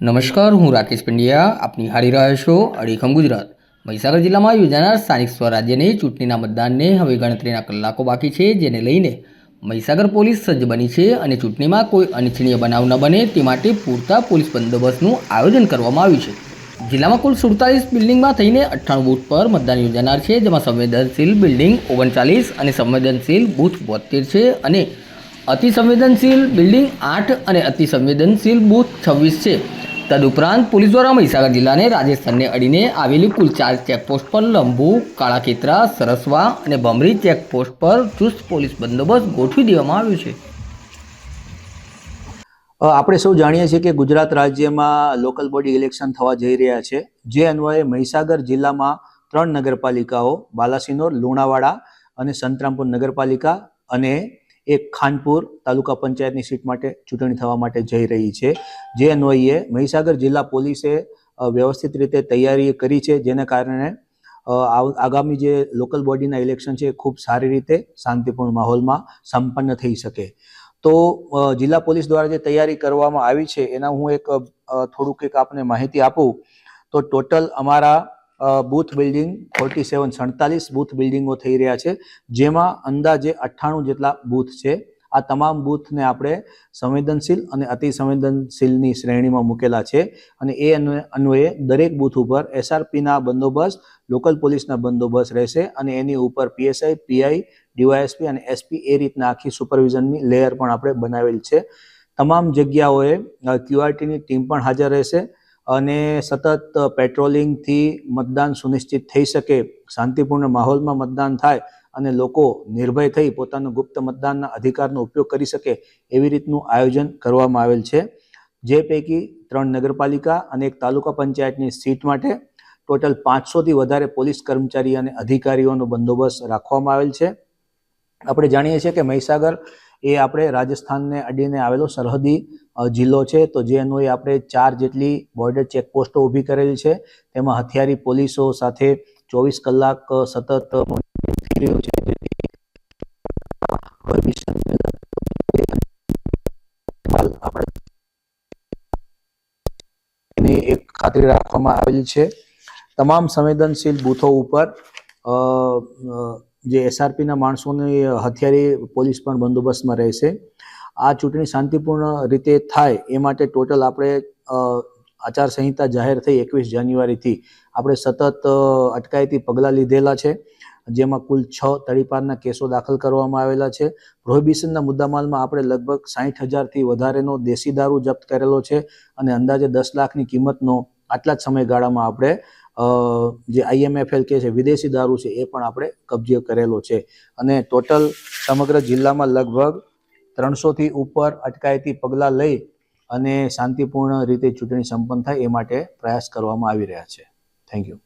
નમસ્કાર, હું રાકેશ પંડ્યા. આપની હારી રહ્યા છો અડીખમ ગુજરાત. મહીસાગર જિલ્લામાં યોજાનાર સ્થાનિક સ્વરાજ્યની ચૂંટણીના મતદાનને હવે ગણતરીના કલાકો બાકી છે, જેને લઈને મહીસાગર પોલીસ સજ્જ બની છે અને ચૂંટણીમાં કોઈ અનિચ્છનીય બનાવ ન બને તે માટે પૂરતા પોલીસ બંદોબસ્તનું આયોજન કરવામાં આવ્યું છે. જિલ્લામાં કુલ સુડતાલીસ બિલ્ડિંગમાં થઈને અઠ્ઠાણું બૂથ પર મતદાન યોજાનાર છે, જેમાં સંવેદનશીલ બિલ્ડિંગ ઓગણચાલીસ અને સંવેદનશીલ બૂથ બોતેર છે અને અતિ સંવેદનશીલ બિલ્ડિંગ આઠ અને અતિ સંવેદનશીલ બૂથ છવ્વીસ છે. તદુપરાંત પોલીસ દ્વારા મહીસાગર જિલ્લાને રાજસ્થાનને અડીને આવેલી કુલ ચાર ચેકપોસ્ટ પર લંબુ કાળાકેતરા સરસવા અને ભમરી ચેકપોસ્ટ પર ચુસ્ત પોલીસ બંદોબસ્ત ગોઠવી દેવામાં આવ્યો છે. આપણે સૌ જાણીએ છીએ કે ગુજરાત રાજ્યમાં લોકલ બોડી ઇલેક્શન થવા જઈ રહ્યા છે. જે અન્વયે મહીસાગર જિલ્લામાં ત્રણ નગરપાલિકાઓ, બાલાસિનોર, લુણાવાડા અને સંતરામપુર નગરપાલિકા અને એક ખાનપુર તાલુકા પંચાયતની સીટ માટે ચૂંટણી થવા માટે જઈ રહી છે. જે અન્વયે મહીસાગર જિલ્લા પોલીસે વ્યવસ્થિત રીતે તૈયારી કરી છે, જેને કારણે આગામી જે લોકલ બોડીના ઇલેક્શન છે, એ ખૂબ સારી રીતે શાંતિપૂર્ણ માહોલમાં સંપન્ન થઈ શકે. તો જિલ્લા પોલીસ દ્વારા જે તૈયારી કરવામાં આવી છે, એના હું એક થોડુંક એક આપને માહિતી આપું. તો ટોટલ અમારા બૂથ બિલ્ડિંગ ફોર્ટી સેવન સડતાલીસ બૂથ બિલ્ડિંગો થઈ રહ્યા છે. જેમાં અંદાજે અઠ્ઠાણું જેટલા બૂથ છે. આ તમામ બૂથને આપણે સંવેદનશીલ અને અતિ સંવેદનશીલની શ્રેણીમાં મૂકેલા છે અને એ અન્વયે દરેક બૂથ ઉપર એસઆરપીના બંદોબસ્ત, લોકલ પોલીસના બંદોબસ્ત રહેશે અને એની ઉપર પીએસઆઈ, પીઆઈ, ડીવાયએસપી અને એસપી એ રીતના આખી સુપરવિઝનની લેયર પણ આપણે બનાવેલ છે. તમામ જગ્યાઓએ ક્યુઆરટીની ટીમ પણ હાજર રહેશે. અને સતત પેટ્રોલિંગથી મતદાન સુનિશ્ચિત થઈ શકે, શાંતિપૂર્ણ માહોલમાં મતદાન થાય અને લોકો નિર્ભય થઈ પોતાનો ગુપ્ત મતદાનના અધિકારનો ઉપયોગ કરી શકે એવી રીતનું આયોજન કરવામાં આવેલ છે. જે પૈકી ત્રણ નગરપાલિકા અને એક તાલુકા પંચાયતની સીટ માટે ટોટલ પાંચસોથી વધારે પોલીસ કર્મચારી અને અધિકારીઓનો બંદોબસ્ત રાખવામાં આવેલ છે. આપણે જાણીએ છીએ કે મહીસાગર એ આપણે રાજસ્થાનને અડીને આવેલો સરહદી જિલ્લો છે. તો જે અન્વયે આપણે ચાર જેટલી બોર્ડર ચેકપોસ્ટો ઊભી કરેલી છે. તેમાં હથિયારી, પોલીસો સાથે ચોવીસ કલાક સતત છે એક ખાતરી રાખવામાં આવેલી છે. તમામ સંવેદનશીલ બૂથો ઉપર જે એસઆરપીના માણસોની હથિયારી પોલીસ પણ બંદોબસ્તમાં રહેશે. આ ચૂંટણી શાંતિપૂર્ણ રીતે થાય એ માટે ટોટલ આપણે આચારસંહિતા જાહેર થઈ એકવીસ જાન્યુઆરીથી. આપણે સતત અટકાયતી પગલાં લીધેલા છે, જેમાં કુલ છ તડીપારના કેસો દાખલ કરવામાં આવેલા છે. પ્રોહિબિશનના મુદ્દામાલમાં આપણે લગભગ સાહીઠ હજારથી વધારેનો દેશી દારૂ જપ્ત કરેલો છે અને અંદાજે દસ લાખની કિંમતનો આટલા જ સમયગાળામાં આપણે જે આઈએમએફએલ કે છે, વિદેશી દારૂ છે, એ પણ આપણે કબજે કરેલો છે. અને ટોટલ સમગ્ર જિલ્લામાં લગભગ ત્રણસોથી ઉપર અટકાયતી પગલાં લઈ અને શાંતિપૂર્ણ રીતે ચૂંટણી સંપન્ન થાય એ માટે પ્રયાસ કરવામાં આવી રહ્યા છે. Thank you